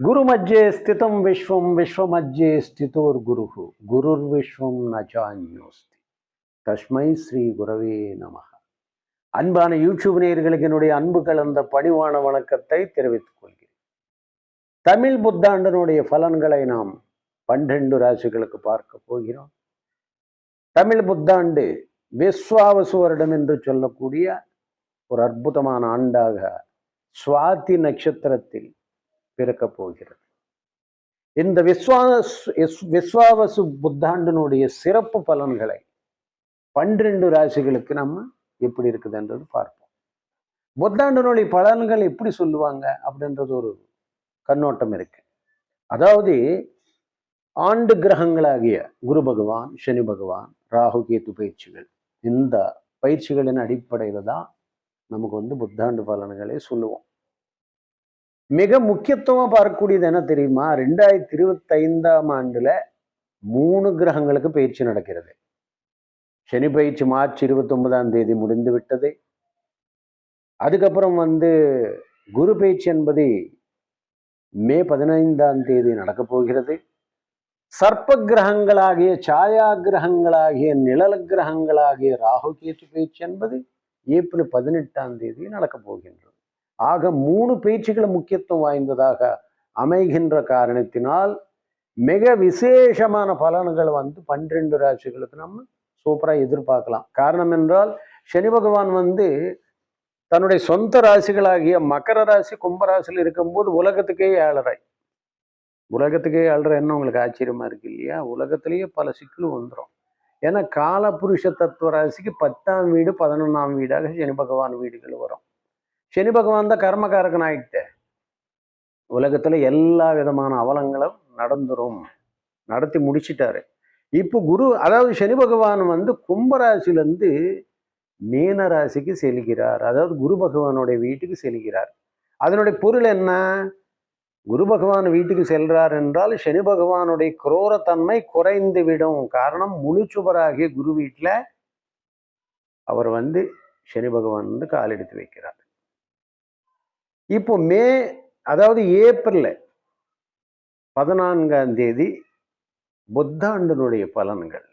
గురుమధ్యే స్థితం విశ్వం విశ్వమధ్యే స్థితోర్గురు குருர்விஸ்வம் நச்சான்யோஸ்தி தஸ்மை ஸ்ரீ குரவே நம அன்பான யூடியூப் நேயர்களுக்கு என்னுடைய அன்பு கலந்த பணிவான வணக்கத்தை தெரிவித்துக் கொள்கிறேன் தமிழ் புத்தாண்டனுடைய பலன்களை நாம் பன்னிரண்டு ராசிகளுக்கு பார்க்க போகிறோம் தமிழ் புத்தாண்டு விஸ்வாவசு வருடம் என்று சொல்லக்கூடிய ஒரு அற்புதமான ஆண்டாக சுவாதி நட்சத்திரத்தில் பிறக்கப் போகிறது. இந்த விஸ்வாஸ் விஸ்வாவசு புத்தாண்டினுடைய சிறப்பு பலன்களை பன்னிரண்டு ராசிகளுக்கு நம்ம எப்படி இருக்குதுன்றது பார்ப்போம். புத்தாண்டினுடைய பலன்கள் எப்படி சொல்லுவாங்க அப்படின்றது ஒரு கண்ணோட்டம் இருக்கு. அதாவது ஆண்டு கிரகங்களாகிய குரு பகவான் சனி பகவான் ராகு கேத்து பயிற்சிகள். இந்த பயிற்சிகளின் அடிப்படையில் தான் நமக்கு வந்து புத்தாண்டு பலன்களை சொல்லுவோம். மிக முக்கியத்துவமாக பார்க்கக்கூடியது என்ன தெரியுமா? ரெண்டாயிரத்தி இருபத்தைந்தாம் ஆண்டில் ஆண்டுல மூணு கிரகங்களுக்கு பயிற்சி நடக்கிறது. சனி பயிற்சி மார்ச் இருபத்தொன்பதாம் தேதி முடிந்து விட்டது. அதுக்கப்புறம் வந்து குரு பயிற்சி என்பது மே பதினைந்தாம் தேதி நடக்கப் போகிறது. சர்ப்ப கிரகங்களாகிய சாயா கிரகங்களாகிய நிழல் கிரகங்களாகிய ராகு கேத்து பயிற்சி என்பது ஏப்ரல் பதினெட்டாம் தேதி நடக்கப் போகின்றது. ஆக மூணு பேச்சுக்களை முக்கியத்துவம் வாய்ந்ததாக அமைகின்ற காரணத்தினால் மிக விசேஷமான பலன்கள் வந்து பன்னிரண்டு ராசிகளுக்கு நம்ம சூப்பராக எதிர்பார்க்கலாம். காரணம் என்றால் சனி பகவான் வந்து தன்னுடைய சொந்த ராசிகளாகிய மகர ராசி கும்பராசியில் இருக்கும்போது உலகத்துக்கே ஏழரை. உலகத்துக்கே ஏழரை என்ன உங்களுக்கு ஆச்சரியமா இருக்கு இல்லையா? உலகத்திலேயே பல சிக்கல் வந்துடும் ஏன்னா காலபுருஷ தத்துவ ராசிக்கு பத்தாம் வீடு பதினொன்றாம் வீடாக சனி பகவான் வீடுகள் வரும். சனி பகவான் தான் கர்மகாரகன் ஆயிட்டு. உலகத்துல எல்லா விதமான அவலங்களும் நடந்துரும். நடத்தி முடிச்சிட்டாரு. இப்போ குரு அதாவது சனி பகவான் வந்து கும்பராசிலேருந்து மீன ராசிக்கு செல்கிறார். அதாவது குரு பகவானுடைய வீட்டுக்கு செல்கிறார். அதனுடைய பொருள் என்ன? குரு பகவான் வீட்டுக்கு செல்றார் என்றால் சனி பகவானுடைய குரோரத்தன்மை குறைந்து விடும். காரணம் முழு சுவராகிய குரு வீட்டில் அவர் வந்து சனி பகவான் வந்து காலெடுத்து வைக்கிறார். இப்போ மே அதாவது ஏப்ரல் பதினான்காம் தேதி புத்தாண்டினுடைய பலன்கள்.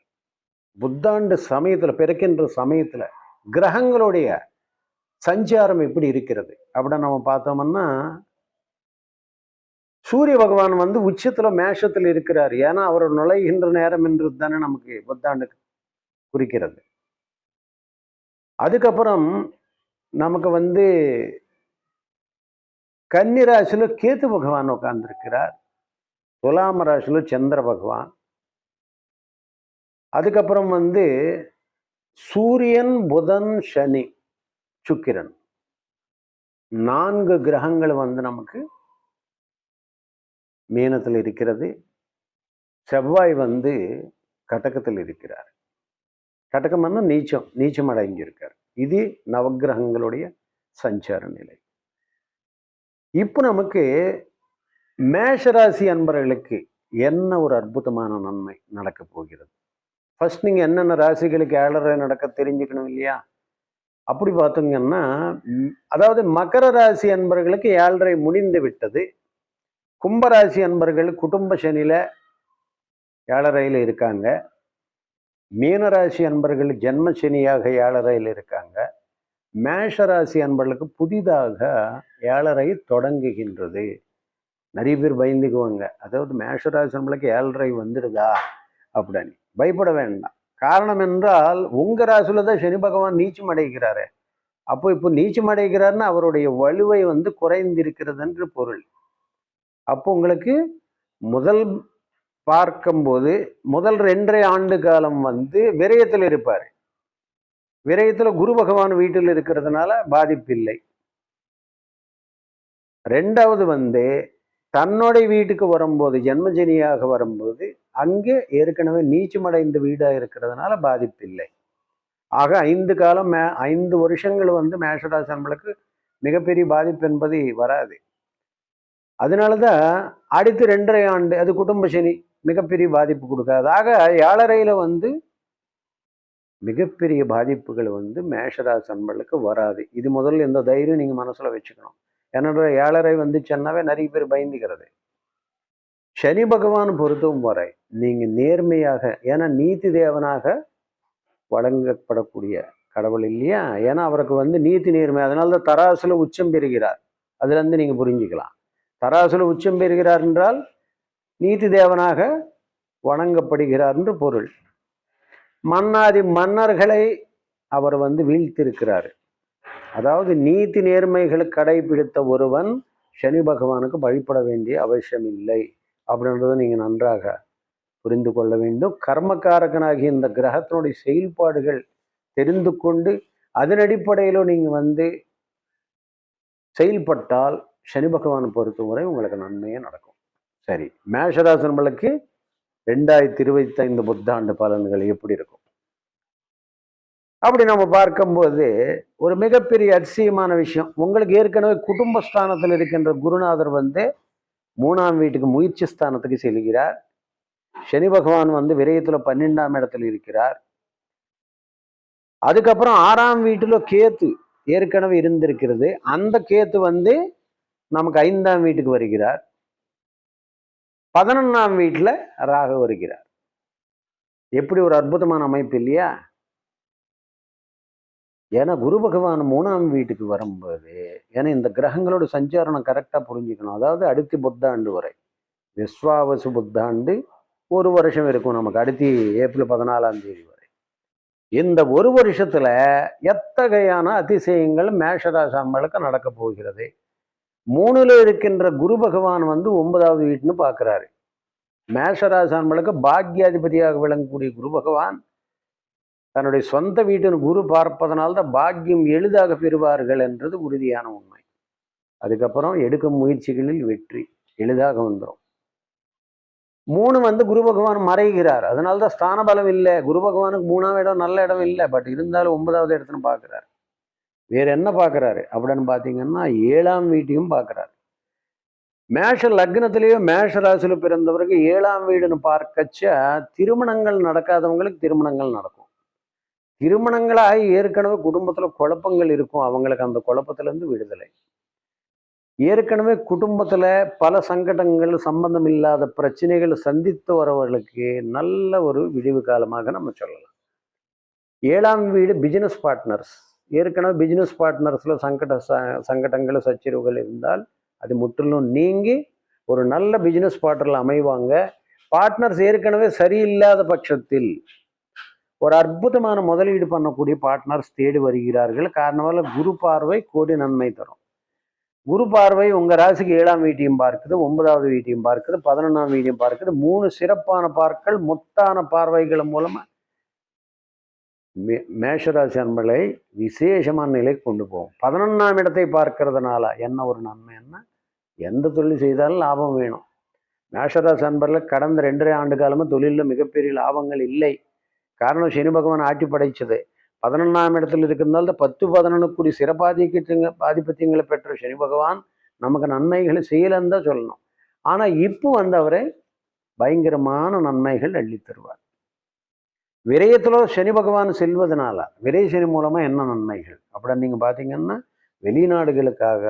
புத்தாண்டு சமயத்துல பிறக்கின்ற சமயத்துல கிரகங்களுடைய சஞ்சாரம் எப்படி இருக்கிறது? அப்படின்னு நம்ம பார்த்தோம்னா சூரிய பகவான் வந்து உச்சத்துல மேஷத்துல இருக்கிறார். ஏன்னா அவர் நுழைகின்ற நேரம் என்று தானே நமக்கு புத்தாண்டு குறிக்கிறது. அதுக்கப்புறம் நமக்கு வந்து கன்னி ராசியில கேத்து பகவான் உட்கார்ந்துருக்கிறார். துலாம ராசியில் சந்திர பகவான். அதுக்கப்புறம் வந்து சூரியன் புதன் சனி சுக்கிரன். நான்கு கிரகங்கள் வந்து நமக்கு மீனத்தில் இருக்கிறது. செவ்வாய் வந்து கடகத்தில் இருக்கிறார். கடகம்னா நீச்சம் நீச்சம் அடங்கியிருக்கார். இது நவக்கிரகங்களுடைய சஞ்சார நிலை. இப்போ நமக்கு மேஷராசி அன்பர்களுக்கு என்ன ஒரு அற்புதமான நன்மை நடக்க போகிறது? ஃபர்ஸ்ட் நீங்கள் என்னென்ன ராசிகளுக்கு ஏழரை நடக்க தெரிஞ்சுக்கணும் இல்லையா? அப்படி பார்த்தீங்கன்னா அதாவது மகர ராசி அன்பர்களுக்கு ஏழரை முடிந்து விட்டது. கும்பராசி அன்பர்கள் குடும்ப சனியில் ஏழரையில் இருக்காங்க. மீனராசி அன்பர்கள் ஜென்ம சனியாக ஏழரையில் இருக்காங்க. மேஷராசி அன்பர்களுக்கு புதிதாக ஏழரை தொடங்குகின்றது. நிறைய பேர் பயந்துக்குவாங்க. அதாவது மேஷராசி அன்பர்களுக்கு ஏழரை வந்துடுதா? அப்படின்னு. பயப்பட வேண்டாம். காரணம் என்றால் உங்கள் ராசியில் தான் சனி பகவான் நீச்சம் அடைகிறாரு. அப்போ இப்போ நீச்சம் அடைகிறாருன்னு அவருடைய வலுவை வந்து குறைந்திருக்கிறது என்று பொருள். அப்போ உங்களுக்கு முதல் பார்க்கும்போது முதல் ரெண்டரை ஆண்டு காலம் வந்து விரயத்தில் இருப்பார். விரயத்தில் குரு பகவான் வீட்டில் இருக்கிறதுனால பாதிப்பில்லை. ரெண்டாவது வந்து தன்னுடைய வீட்டுக்கு வரும்போது ஜென்மஜனியாக வரும்போது அங்கே ஏற்கனவே நீச்சமடைந்த வீடாக இருக்கிறதுனால பாதிப்பில்லை. ஆக ஐந்து காலம் மே ஐந்து வருஷங்கள் வந்து மேஷராசி நம்மளுக்கு மிகப்பெரிய பாதிப்பு என்பது வராது. அதனால தான் அடுத்து ரெண்டரை ஆண்டு அது குடும்ப சனி மிகப்பெரிய பாதிப்பு கொடுக்காது. ஆக ஏழரையில் வந்து மிகப்பெரிய பாதிப்புகள் வந்து மேஷராசி அன்பர்களுக்கு வராது. இது முதல்ல இந்த தைரியம் நீங்கள் மனசில் வச்சுக்கணும். என்னோட ஏழரை வந்துச்சுன்னாவே நிறைய பேர் பயந்துக்கிறது. சனி பகவான் பொறுத்தவும் வரை நீங்கள் நேர்மையாக ஏன்னா நீதி தேவனாக வழங்கப்படக்கூடிய கடவுள் இல்லையா? ஏன்னா அவருக்கு வந்து நீதி நேர்மை. அதனால தான் தராசுல உச்சம் பெறுகிறார். அதுலேருந்து நீங்கள் புரிஞ்சுக்கலாம். தராசுல உச்சம் பெறுகிறார் என்றால் நீதி தேவனாக வணங்கப்படுகிறார் என்று பொருள். மன்னாதி மன்னர்களை அவர் வந்து வீழ்த்திருக்கிறார். அதாவது நீதி நேர்மைகளை கடைபிடித்த ஒருவன் சனி பகவானுக்கு வழிபட வேண்டிய அவசியம் இல்லை அப்படின்றத நீங்கள் நன்றாக புரிந்து கொள்ள வேண்டும். கர்மக்காரகனாகிய இந்த கிரகத்தினுடைய செயல்பாடுகள் தெரிந்து கொண்டு அதன் அடிப்படையிலும் நீங்கள் வந்து செயல்பட்டால் சனி பகவானை பொறுத்தவரை உங்களுக்கு நன்மையே நடக்கும். சரி மேஷராசனங்களுக்கு ரெண்டாயிரத்தி இருபத்தி ஐந்து புத்தாண்டு பலன்கள் எப்படி இருக்கும்? அப்படி நம்ம பார்க்கும்போது ஒரு மிகப்பெரிய அதிசயமான விஷயம். உங்களுக்கு ஏற்கனவே குடும்பஸ்தானத்தில் இருக்கின்ற குருநாதர் வந்து மூணாம் வீட்டுக்கு முயற்சி ஸ்தானத்துக்கு செல்கிறார். சனி பகவான் வந்து விரயத்தில் பன்னெண்டாம் இடத்துல இருக்கிறார். அதுக்கப்புறம் ஆறாம் வீட்டில் கேத்து ஏற்கனவே இருந்திருக்கிறது. அந்த கேத்து வந்து நமக்கு ஐந்தாம் வீட்டுக்கு வருகிறார். பதினொன்றாம் வீட்டில் ராகு வருகிறார். எப்படி ஒரு அற்புதமான அமைப்பு இல்லையா? ஏன்னா குரு பகவான் மூணாம் வீட்டுக்கு வரும்போது ஏன்னா இந்த கிரகங்களோட சஞ்சாரணம் கரெக்டாக புரிஞ்சுக்கணும். அதாவது அடுத்து புத்தாண்டு வரை. விஸ்வாவசு புத்தாண்டு ஒரு வருஷம் இருக்கும் நமக்கு. அடுத்து ஏப்ரல் பதினாலாம் தேதி வரை. இந்த ஒரு வருஷத்துல எத்தகையான அதிசயங்கள் மேஷராசாமலுக்கு நடக்க போகிறது? மூணுல இருக்கின்ற குரு பகவான் வந்து ஒன்பதாவது வீட்டுன்னு பார்க்குறாரு. மேஷராசாம்பளுக்கு பாக்யாதிபதியாக விளங்கக்கூடிய குரு பகவான் தன்னுடைய சொந்த வீட்டின் குரு பார்ப்பதனால்தான் பாக்கியம் எளிதாக பெறுவார்கள் என்றது உறுதியான உண்மை. அதுக்கப்புறம் எடுக்கும் முயற்சிகளில் வெற்றி எளிதாக வந்துடும் மூணு வந்து குரு பகவான் மறைகிறார். அதனால்தான் ஸ்தான பலம் இல்லை. குரு பகவானுக்கு மூணாவது இடம் நல்ல இடம் இல்லை. பட் இருந்தாலும் ஒன்பதாவது இடத்துன்னு பார்க்குறாரு. வேற என்ன பார்க்குறாரு அப்படின்னு பார்த்தீங்கன்னா ஏழாம் வீட்டையும் பார்க்குறாரு மேஷ லக்னத்திலேயோ மேஷ ராசியில் பிறந்தவருக்கு ஏழாம் வீடுன்னு பார்க்கச்ச திருமணங்கள் நடக்காதவங்களுக்கு திருமணங்கள் நடக்கும். திருமணங்களாக ஏற்கனவே குடும்பத்தில் குழப்பங்கள் இருக்கும். அவங்களுக்கு அந்த குழப்பத்திலேருந்து விடுதலை. ஏற்கனவே குடும்பத்தில் பல சங்கடங்கள் சம்பந்தம் இல்லாத பிரச்சனைகள் சந்தித்து வரவர்களுக்கு நல்ல ஒரு விடிவு காலமாக நம்ம சொல்லலாம். ஏழாம் வீடு பிசினஸ் பார்ட்னர்ஸ் ஏற்கனவே பிசினஸ் பார்ட்னர்ஸில் சங்கட ச சங்கடங்கள் சச்சரவுகள் இருந்தால் அது முற்றிலும் நீங்கி ஒரு நல்ல பிசினஸ் பார்ட்னரில் அமைவாங்க. பார்ட்னர்ஸ் ஏற்கனவே சரியில்லாத பட்சத்தில் ஒரு அற்புதமான முதலீடு பண்ணக்கூடிய பார்ட்னர்ஸ் தேடி வருகிறார்கள். காரணமாக குரு பார்வை கோடி நன்மை தரும். குரு பார்வை உங்க ராசிக்கு ஏழாம் வீட்டையும் பார்க்குது ஒன்பதாவது வீட்டையும் பார்க்குது பதினொன்றாம் வீட்டையும் பார்க்குது. மூணு சிறப்பான பார்க்கள் முத்தான பார்வைகள் மூலமாக மே மேஷராசி அன்பர்களை விசேஷமான நிலைக்கு கொண்டு போகும் பதினொன்றாம் இடத்தை பார்க்கறதுனால என்ன ஒரு நன்மை என்ன? எந்த தொழில் செய்தாலும் லாபம் வேணும். மேஷராசி அன்பரில் கடந்த ரெண்டரை ஆண்டு காலமாக தொழிலில் மிகப்பெரிய லாபங்கள் இல்லை. காரணம் சனி பகவான் ஆட்சி படைச்சது பதினொன்றாம் இடத்துல இருக்கிறதால பத்து பதினொன்று கூடி சிறப்பாதிக்கங்க ஆதிபத்தியங்களை பெற்ற சனி பகவான் நமக்கு நன்மைகளை செய்யலன்னு தான் சொல்லணும். ஆனால் இப்போ வந்து அவரை பயங்கரமான நன்மைகள் அள்ளி தருவார் விரயத்தில் சனி பகவான் செல்வதனால விரை சனி மூலமாக என்ன நன்மைகள்? அப்படின்னு நீங்கள் பார்த்தீங்கன்னா வெளிநாடுகளுக்காக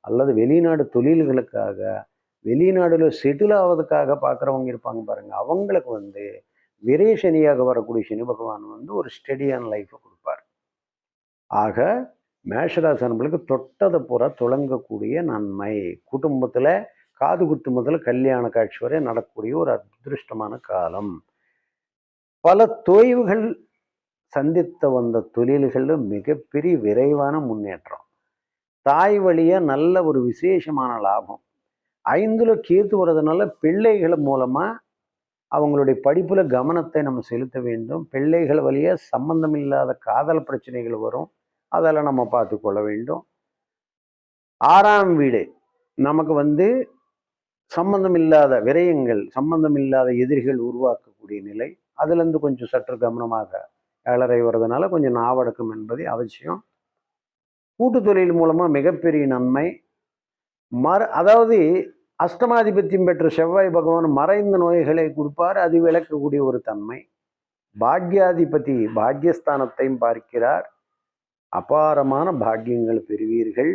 அல்லது வெளிநாடு தொழில்களுக்காக வெளிநாடுல செட்டில் ஆவதுக்காக பார்க்குறவங்க இருப்பாங்க பாருங்கள் அவங்களுக்கு வந்து விரை சனியாக வரக்கூடிய சனி பகவான் வந்து ஒரு ஸ்டெடியான லைஃப்பை கொடுப்பார். ஆக மேஷராசனங்களுக்கு தொட்டதை புற துளங்கக்கூடிய நன்மை. குடும்பத்தில் காது குத்து முதல் கல்யாண காட்சி வரை நடக்கக்கூடிய ஒரு அதிருஷ்டமான காலம். பல தொய்வுகள் சந்தித்த வந்த தொழில்களில் மிகப்பெரிய விரைவான முன்னேற்றம். தாய் வழிய நல்ல ஒரு விசேஷமான லாபம். ஐந்துல கேத்து வர்றதுனால பிள்ளைகள் மூலமா அவங்களுடைய படிப்புல கவனத்தை நம்ம செலுத்த வேண்டும். பிள்ளைகள் வழிய சம்பந்தம் இல்லாத காதல் பிரச்சனைகள் வரும். அதெல்லாம் நம்ம பார்த்து கொள்ள வேண்டும். ஆறாம் வீடு. நமக்கு வந்து சம்பந்தம் இல்லாத விரயங்கள் சம்பந்தம் இல்லாத எதிரிகள் உருவாக்கக்கூடிய நிலை. அதுலேருந்து கொஞ்சம் சற்று கவனமாக ஏழரை வர்றதுனால கொஞ்சம் நாவடக்கம் என்பது அவசியம். கூட்டு தொழில் மூலமாக மிகப்பெரிய நன்மை. மர அதாவது அஷ்டமாதிபத்தியம் பெற்ற செவ்வாய் பகவான் மறைந்த நோய்களை கொடுப்பார் அது விளக்கக்கூடிய ஒரு தன்மை. பாக்யாதிபதி பாக்யஸ்தானத்தையும் பார்க்கிறார். அபாரமான பாக்கியங்கள் பெறுவீர்கள்.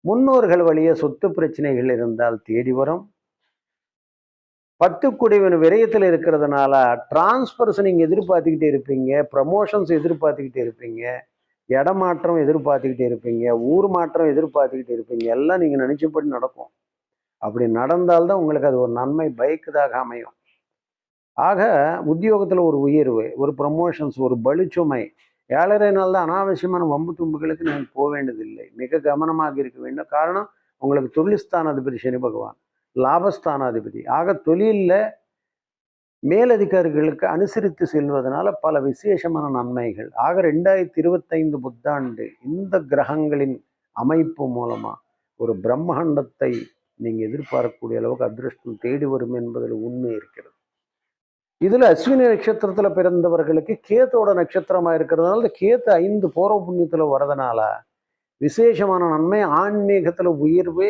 முன்னோர்கள் வழியே சொத்து பிரச்சனைகள் இருந்தால் தேடி வரும். பத்து குடைவன் விரயத்தில் இருக்கிறதுனால டிரான்ஸ்பர்ஸ் நீங்கள் எதிர்பார்த்துக்கிட்டே இருப்பீங்க ப்ரமோஷன்ஸ் எதிர்பார்த்துக்கிட்டே இருப்பீங்க இடமாற்றம் எதிர்பார்த்துக்கிட்டே இருப்பீங்க ஊர் மாற்றம் எதிர்பார்த்துக்கிட்டே இருப்பீங்க எல்லாம் நீங்கள் நினச்சபடி நடக்கும். அப்படி நடந்தால்தான் உங்களுக்கு அது ஒரு நன்மை பயக்குதாக அமையும். ஆக உத்தியோகத்தில் ஒரு உயர்வு ஒரு ப்ரமோஷன்ஸ் ஒரு பலுச்சுமை ஏழரை நாள் தான் அனாவசியமான வம்பு தும்புகளுக்கு நீங்கள் போக வேண்டியதில்லை மிக கவனமாக இருக்க வேண்டும். காரணம் உங்களுக்கு தொழில்ஸ்தானாதிபதி சனி பகவான். லாபஸ்தானாதிபதி. ஆக தொழிலில் மேலதிகாரிகளுக்கு அனுசரித்து செல்வதனால பல விசேஷமான நன்மைகள். ஆக ரெண்டாயிரத்தி இருபத்தைந்து புத்தாண்டு இந்த கிரகங்களின் அமைப்பு மூலமாக ஒரு பிரம்மாண்டத்தை நீங்கள் எதிர்பார்க்கக்கூடிய அளவுக்கு அதிருஷ்டம் தேடி வரும் என்பதில் உண்மை இருக்கிறது. இதில் அஸ்வினி நட்சத்திரத்தில் பிறந்தவர்களுக்கு கேத்தோட நட்சத்திரமாக இருக்கிறதுனால இந்த கேத்து ஐந்து பூர்வ புண்ணியத்தில் வரதுனால விசேஷமான நன்மை ஆன்மீகத்தில் உயர்வு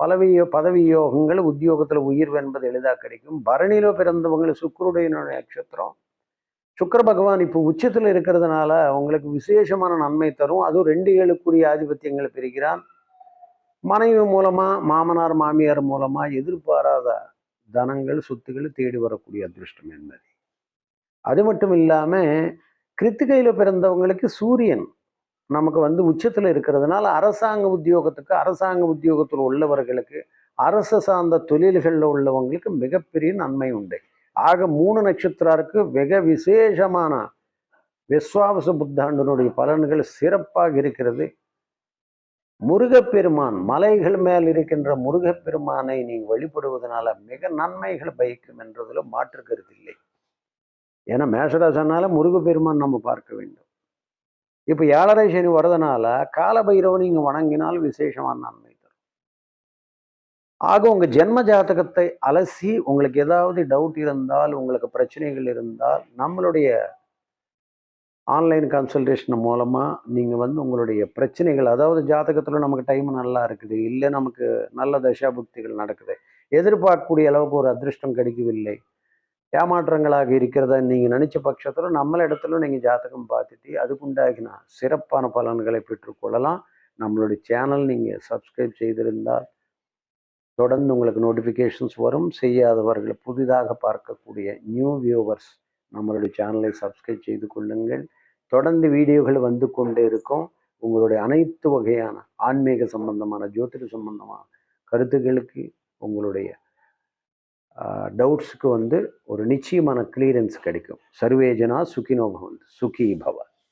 பலவியோ பதவி யோகங்கள் உத்தியோகத்தில் உயர்வு என்பது எளிதாக கிடைக்கும். பரணியிலோ பிறந்தவங்களுக்கு சுக்கருடைய நட்சத்திரம். சுக்கர பகவான் இப்போ உச்சத்தில் இருக்கிறதுனால உங்களுக்கு விசேஷமான நன்மை தரும். அதுவும் ரெண்டு ஏழுக்குரிய ஆதிபத்தியங்களை பிரிக்கிறான். மனைவி மூலமாக மாமனார் மாமியார் மூலமாக எதிர்பாராத தனங்கள் சொத்துக்கள் தேடி வரக்கூடிய அதிருஷ்டம் என்பது. அது மட்டும் இல்லாமல் கிருத்திகையில் பிறந்தவங்களுக்கு சூரியன். நமக்கு வந்து உச்சத்தில் இருக்கிறதுனால அரசாங்க உத்தியோகத்துக்கு அரசாங்க உத்தியோகத்தில் உள்ளவர்களுக்கு அரசு சார்ந்த தொழில்களில் உள்ளவங்களுக்கு மிகப்பெரிய நன்மை உண்டு. ஆக மூணு நட்சத்திரருக்கு வெக விசேஷமான விஸ்வாவச புத்தாண்டனுடைய பலன்கள் சிறப்பாக இருக்கிறது. முருகப்பெருமான் மலைகள் மேல் இருக்கின்ற முருகப்பெருமானை நீங்கள் வழிபடுவதனால மிக நன்மைகள் பயக்கும் என்றதில் மாற்று கருத்து இல்லை. ஏன்னா மேஷராசனால முருகப்பெருமான் நம்ம பார்க்க வேண்டும். இப்போ ஏழரை சனி வரதுனால காலபைரவன் நீங்கள் வணங்கினால் விசேஷமான நன்மை தரும். ஆக உங்கள் ஜென்ம ஜாதகத்தை அலசி உங்களுக்கு ஏதாவது டவுட் இருந்தால் உங்களுக்கு பிரச்சனைகள் இருந்தால் நம்மளுடைய ஆன்லைன் கன்சல்டேஷன் மூலமாக நீங்கள் வந்து உங்களுடைய பிரச்சனைகள் அதாவது ஜாதகத்தில் நமக்கு டைம் நல்லா இருக்குது இல்லை நமக்கு நல்ல தசாபுக்திகள் நடக்குது எதிர்பார்க்கக்கூடிய அளவுக்கு ஒரு அதிர்ஷ்டம் கிடைக்கவில்லை ஏமாற்றங்களாக இருக்கிறத நீங்கள் நினச்ச பட்சத்தில் நம்மள இடத்துல நீங்கள் ஜாதகம் பார்த்துட்டு அதுக்குண்டாகினா சிறப்பான பலன்களை பெற்றுக்கொள்ளலாம் நம்மளுடைய சேனல் நீங்கள் சப்ஸ்கிரைப் செய்திருந்தால் தொடர்ந்து உங்களுக்கு நோட்டிஃபிகேஷன்ஸ் வரும். செய்யாதவர்கள் புதிதாக பார்க்கக்கூடிய நியூ வியூவர்ஸ் நம்மளுடைய சேனலை சப்ஸ்கிரைப் செய்து கொள்ளுங்கள். தொடர்ந்து வீடியோகள் வந்து கொண்டே இருக்கும். உங்களுடைய அனைத்து வகையான ஆன்மீக சம்பந்தமான ஜோதிட சம்பந்தமான கருத்துக்களுக்கு உங்களுடைய டவுட்ஸுக்கு வந்து ஒரு நிச்சயமான கிளியரன்ஸ் கிடைக்கும். சர்வேஜனா சுகினோ பவந்த் சுகி பவ.